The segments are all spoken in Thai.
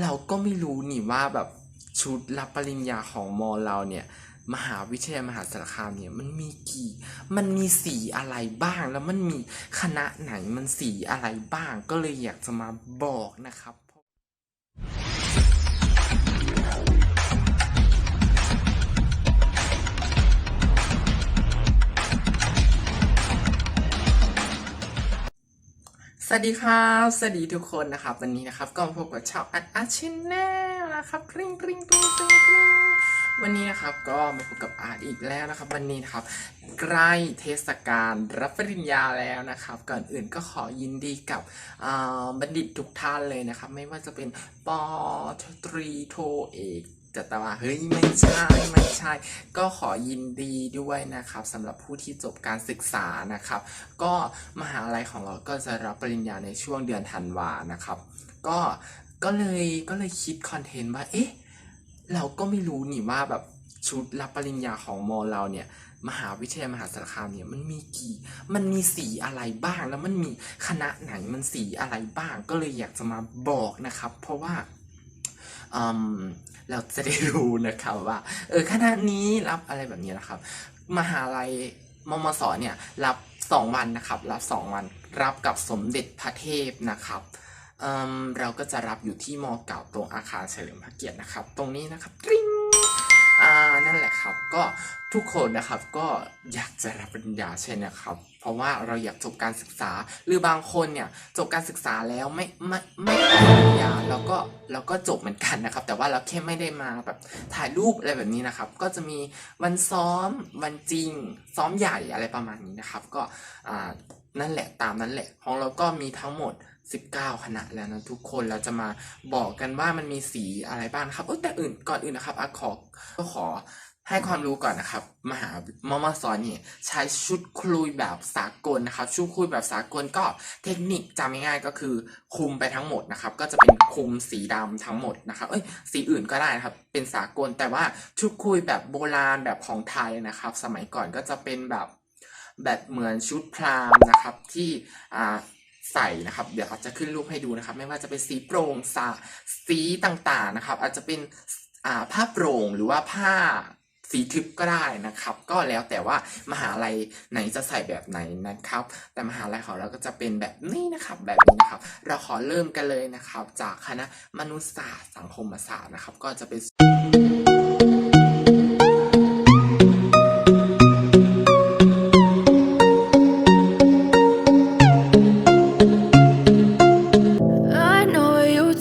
เราก็ไม่รู้นี่ว่าแบบชุดรับปริญญาของมอเราเนี่ยมหาวิทยาลัยมหาสารคามเนี่ยมันมีกี่ มันมีสีอะไรบ้าง แล้วมันมีคณะไหนมันสีอะไรบ้าง ก็เลยอยากจะมาบอกนะครับ วัสดีครับ สวัสดีทุกคนนะครับ วันนี้นะครับก็พบกับช่องอัดอาชินแนลนะครับกริ๊งกริ๊งกริ๊งกริ๊งกริ๊งวันนี้นะครับก็มาพบกับอาร์ตอีกแล้วนะครับ วันนี้นะครับใกล้เทศกาลรับปริญญาแล้วนะครับ ก่อนอื่นก็ขอยินดีกับบัณฑิตทุกท่านเลยนะครับ ไม่ว่าจะเป็นปอตรีโทเอก จะแต่ว่าเฮ้ยไม่ใช่ไม่ใช่ ก็ขอยินดีด้วยนะครับสำหรับผู้ที่จบการศึกษานะครับ ก็มหาลัยของเราก็จะรับปริญญาในช่วงเดือนธันวานะครับ ก็ก็เลยก็เลยคิดคอนเทนต์ว่าเอ๊ะเราก็ไม่รู้นี่ว่าแบบชุดรับปริญญาของมอเราเนี่ยมหาวิทยาลัยมหาสารคามเนี่ยมันมีกี่ มันมีสีอะไรบ้าง แล้วมันมีคณะไหนมันสีอะไรบ้าง ก็เลยอยากจะมาบอกนะครับ เพราะว่าอืม เราจะได้รู้นะครับว่า เออคณะนี้รับอะไรแบบนี้นะครับ มหาลัยมมสเนี่ยรับสองวันนะครับ รับสองวันรับกับสมเด็จพระเทพนะครับเอิ่มเราก็จะรับอยู่ที่มเก่าตรงอาคารเฉลิมพระเกียรตินะครับ ตรงนี้นะครับริง นั่นแหละครับ ก็ทุกคนนะครับก็อยากจะรับปริญญาใช่นะครับ เพราะว่าเราอยากจบการศึกษา หรือบางคนเนี่ยจบการศึกษาแล้วไม่ไม่ไม่ได้ปริญญาเราก็เราก็จบเหมือนกันนะครับ แต่ว่าเราแค่ไม่ได้มาแบบถ่ายรูปอะไรแบบนี้นะครับ ก็จะมีวันซ้อมวันจริง ซ้อมใหญ่อะไรประมาณนี้นะครับ ก็อ่านั่นแหละตามนั้นแหละของเราก็มีทั้งหมด 19 คณะแล้วนะทุกคนเราจะมาบอกกันว่ามันมีสีอะไรบ้างครับเอ้แต่อื่นก่อนอื่นนะครับอาขอก็ขอให้ความรู้ก่อนนะครับ มหามมสเนี่ยใช้ชุดคลุยแบบสากลนะครับ ชุดคลุยแบบสากลก็เทคนิคจำง่ายๆก็คือคุมไปทั้งหมดนะครับ ก็จะเป็นคุมสีดำทั้งหมดนะครับเอ้ยสีอื่นก็ได้นะครับ เป็นสากลแต่ว่าชุดคลุยแบบโบราณแบบของไทยนะครับ สมัยก่อนก็จะเป็นแบบแบบเหมือนชุดพราหมณ์นะครับที่อ่า ใส่นะครับ เดี๋ยวอาจจะขึ้นรูปให้ดูนะครับ ไม่ว่าจะเป็นสีโปร่งสาสีต่างๆนะครับ อาจจะเป็นผ้าโปร่งหรือว่าผ้าสีทึบก็ได้นะครับ ก็แล้วแต่ว่ามหาลัยไหนจะใส่แบบไหนนะครับ แต่มหาลัยของเราก็จะเป็นแบบนี้นะครับ แบบนี้นะครับ เราขอเริ่มกันเลยนะครับ จากคณะมนุษยศาสตร์สังคมศาสตร์นะครับ ก็จะเป็น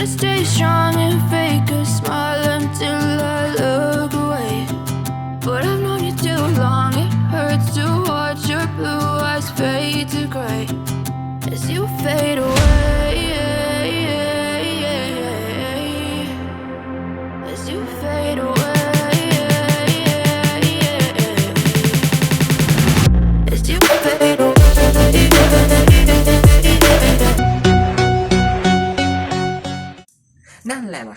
gotta stay strong if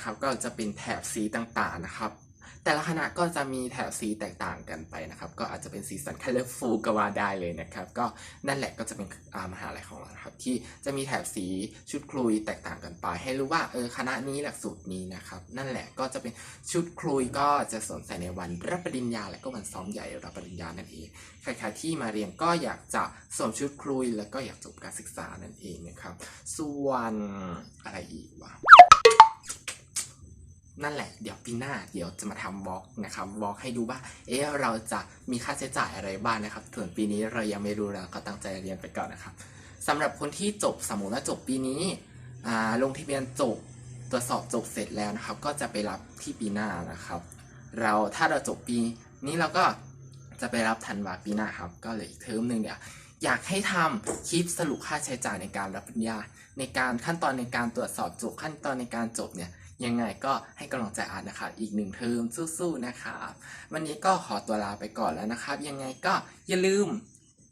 นะครับ ก็จะเป็นแถบสีต่างๆนะครับ แต่ละคณะก็จะมีแถบสีแตกต่างกันไปนะครับ ก็อาจจะเป็นสีสัน colorful ก็ว่าได้เลยนะครับ ก็นั่นแหละก็จะเป็นมหาลัยของเราครับ ที่จะมีแถบสีชุดคลุยแตกต่างกันไป ให้รู้ว่าเออคณะนี้หลักสูตรนี้นะครับ นั่นแหละก็จะเป็นชุดคลุยก็จะสวมใส่ในวันรับปริญญาและก็วันซ้อมใหญ่รับปริญญานั่นเองใครๆที่มาเรียนก็อยากจะสวมชุดคลุย แล้วก็อยากจบการศึกษานั่นเองนะครับ ส่วนอะไรอีกวะ นั่นแหละเดี๋ยวปีหน้าเดี๋ยวจะมาทำวอล์กนะครับวอล์กให้ดูว่าเอ๊ะเราจะมีค่าใช้จ่ายอะไรบ้างนะครับส่วนปีนี้เรายังไม่รู้เราก็ตั้งใจเรียนไปก่อนนะครับสำหรับคนที่จบสมมติว่าจบปีนี้อ่าลงทะเบียนจบตรวจสอบจบเสร็จแล้วนะครับ ก็จะไปรับที่ปีหน้านะครับ เราถ้าเราจบปีนี้เราก็จะไปรับธันวาปีหน้าครับ ก็เลยอีกเทอมหนึ่งเนี่ยอยากให้ทำคลิปสรุปค่าใช้จ่ายในการรับปริญญา ในการขั้นตอนในการตรวจสอบจบขั้นตอนในการจบเนี่ย ยังไงก็ให้กำลังใจอาร์ตนะครับอีกหนึ่งเทอมสู้ๆนะครับวันนี้ก็ขอตัวลาไปก่อนแล้วนะครับ ยังไงก็อย่าลืม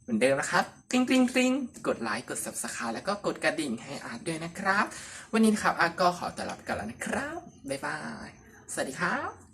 เหมือนเดิมนะครับกริ๊งกริ๊งกริ๊งกดไลค์กด subscribe แล้วก็กดกระดิ่งให้อาร์ตด้วยนะครับ วันนี้นะครับอาร์ตก็ขอตัวลาไปก่อนแล้วนะครับบ๊ายบายสวัสดีครับ